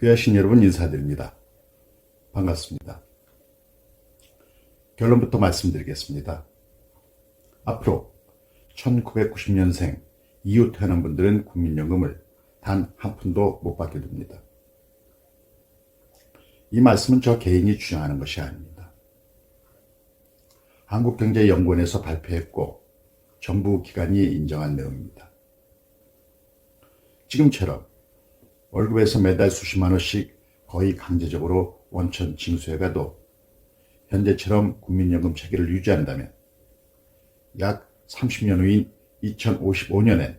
귀하신 여러분 인사드립니다. 반갑습니다. 결론부터 말씀드리겠습니다. 앞으로 1990년생 이후 태어난 분들은 국민연금을 단 한 푼도 못 받게 됩니다. 이 말씀은 저 개인이 주장하는 것이 아닙니다. 한국경제연구원에서 발표했고 정부 기관이 인정한 내용입니다. 지금처럼 월급에서 매달 수십만 원씩 거의 강제적으로 원천 징수해가도 현재처럼 국민연금 체계를 유지한다면 약 30년 후인 2055년엔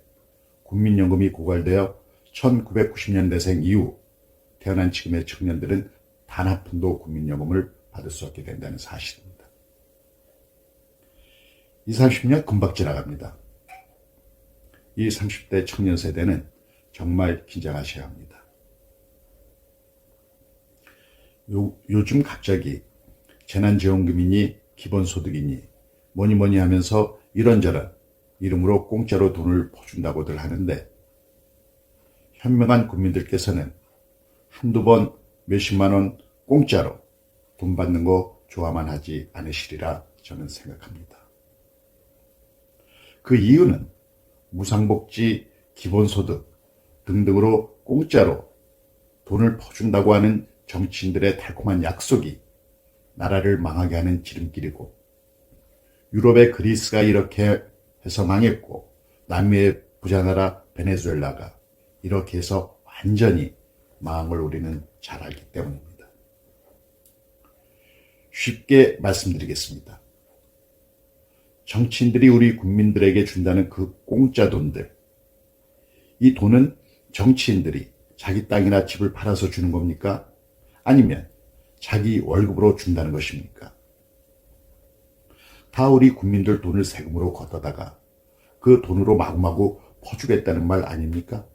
국민연금이 고갈되어 1990년대생 이후 태어난 지금의 청년들은 단 한 푼도 국민연금을 받을 수 없게 된다는 사실입니다. 20, 30년 금방 지나갑니다. 이 30대 청년 세대는 정말 긴장하셔야 합니다. 요, 요즘 갑자기 재난지원금이니 기본소득이니 뭐니 뭐니 하면서 이런저런 이름으로 공짜로 돈을 퍼준다고들 하는데 현명한 국민들께서는 한두 번 몇십만 원 공짜로 돈 받는 거 좋아만 하지 않으시리라 저는 생각합니다. 그 이유는 무상복지, 기본소득 등등으로 공짜로 돈을 퍼준다고 하는 정치인들의 달콤한 약속이 나라를 망하게 하는 지름길이고 유럽의 그리스가 이렇게 해서 망했고 남미의 부자나라 베네수엘라가 이렇게 해서 완전히 걸 우리는 잘 알기 때문입니다. 쉽게 말씀드리겠습니다. 정치인들이 우리 국민들에게 준다는 그 공짜 돈들. 이 돈은 정치인들이 자기 땅이나 집을 팔아서 주는 겁니까? 아니면 자기 월급으로 준다는 것입니까? 다 우리 국민들 돈을 세금으로 걷어다가 그 돈으로 마구마구 퍼주겠다는 말 아닙니까?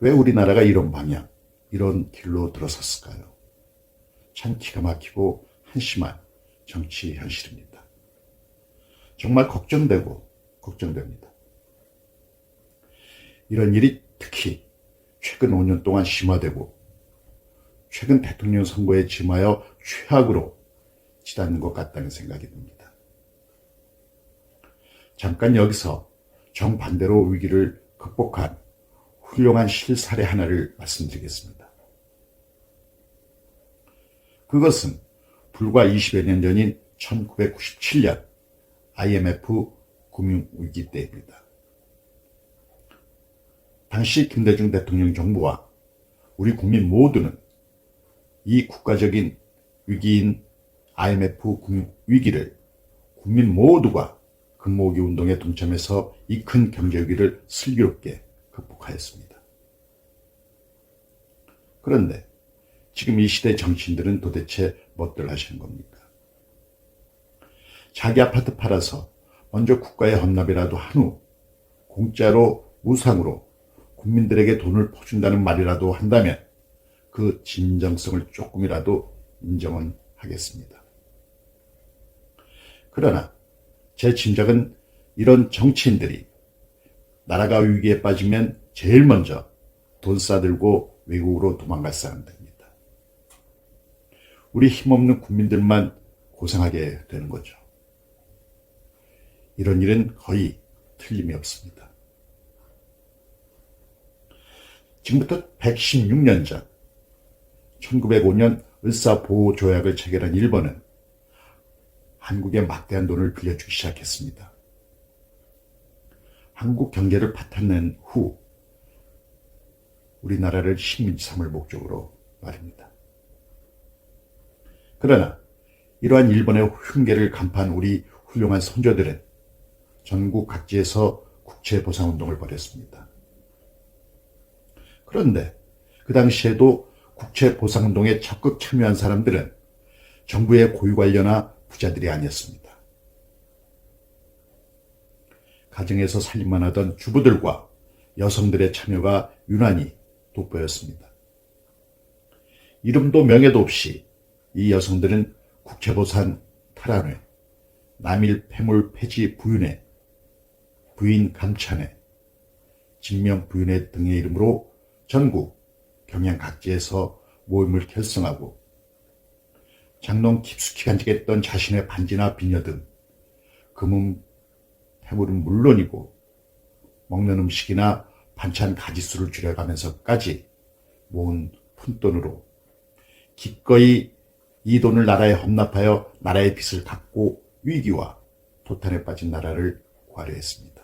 왜 우리나라가 이런 방향, 이런 길로 들어섰을까요? 참 기가 막히고 한심한 정치 현실입니다. 정말 걱정되고 걱정됩니다. 이런 일이 특히 최근 5년 동안 심화되고 최근 대통령 선거에 짐하여 최악으로 치닫는 것 같다는 생각이 듭니다. 잠깐 여기서 정반대로 위기를 극복한 훌륭한 실사례 하나를 말씀드리겠습니다. 그것은 불과 20여 년 전인 1997년 IMF 금융위기 때입니다. 당시 김대중 대통령 정부와 우리 국민 모두는 이 국가적인 위기인 IMF 위기를 국민 모두가 근모기 운동에 동참해서 이 큰 경제 위기를 슬기롭게 극복하였습니다. 그런데 지금 이 시대 정치인들은 도대체 뭣들 하시는 겁니까? 자기 아파트 팔아서 먼저 국가의 헌납이라도 한 후 공짜로 무상으로 국민들에게 돈을 퍼준다는 말이라도 한다면 그 진정성을 조금이라도 인정은 하겠습니다. 그러나 제 짐작은 이런 정치인들이 나라가 위기에 빠지면 제일 먼저 돈 싸들고 외국으로 도망갈 사람들입니다. 우리 힘없는 국민들만 고생하게 되는 거죠. 이런 일은 거의 틀림이 없습니다. 지금부터 116년 전 1905년 을사보호조약을 체결한 일본은 한국에 막대한 돈을 빌려주기 시작했습니다. 한국 경제를 파탄낸 후 우리나라를 식민지 삼을 목적으로 말입니다. 그러나 이러한 일본의 흉계를 간파한 우리 훌륭한 선조들은 전국 각지에서 국채 보상 운동을 벌였습니다. 그런데 그 당시에도 국채 보상운동에 적극 참여한 사람들은 정부의 고위관료나 부자들이 아니었습니다. 가정에서 살림만 하던 주부들과 여성들의 참여가 유난히 돋보였습니다. 이름도 명예도 없이 이 여성들은 국채보상 탈환회, 남일 폐물 폐지 부윤회, 부인 감찬회, 진명 부윤회 등의 이름으로 전국 경양 각지에서 모임을 결성하고 장롱 깊숙이 간직했던 자신의 반지나 비녀 등 금은 태물은 물론이고 먹는 음식이나 반찬 가지수를 줄여가면서까지 모은 푼돈으로 기꺼이 이 돈을 나라에 헌납하여 나라의 빚을 갚고 위기와 도탄에 빠진 나라를 구하려 했습니다.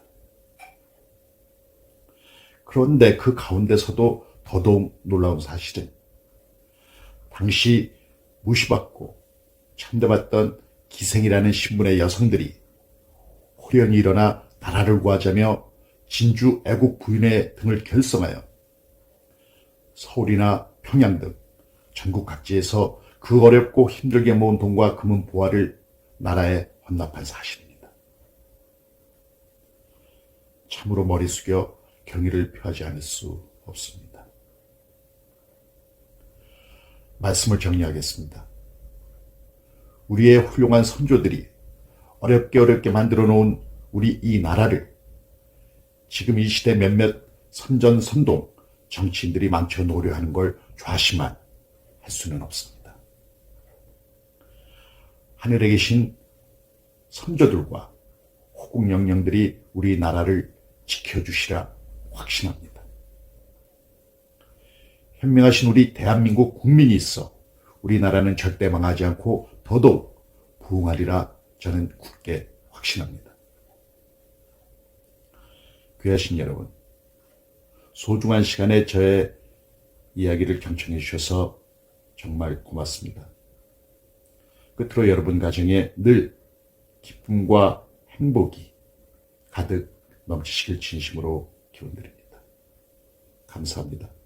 그런데 그 가운데서도 더더욱 놀라운 사실은 당시 무시받고 천대받던 기생이라는 신분의 여성들이 호련히 일어나 나라를 구하자며 진주 애국 부인회 등을 결성하여 서울이나 평양 등 전국 각지에서 그 어렵고 힘들게 모은 돈과 금은 보화를 나라에 헌납한 사실입니다. 참으로 머리 숙여 경의를 표하지 않을 수 없습니다. 말씀을 정리하겠습니다. 우리의 훌륭한 선조들이 어렵게 어렵게 만들어 놓은 우리 이 나라를 지금 이 시대 몇몇 선전 선동 정치인들이 망쳐 놓으려 하는 걸 좌시만 할 수는 없습니다. 하늘에 계신 선조들과 호국영령들이 우리 나라를 지켜주시라 확신합니다. 현명하신 우리 대한민국 국민이 있어 우리나라는 절대 망하지 않고 더더욱 부흥하리라 저는 굳게 확신합니다. 귀하신 여러분, 소중한 시간에 저의 이야기를 경청해 주셔서 정말 고맙습니다. 끝으로 여러분 가정에 늘 기쁨과 행복이 가득 넘치시길 진심으로 기원드립니다. 감사합니다.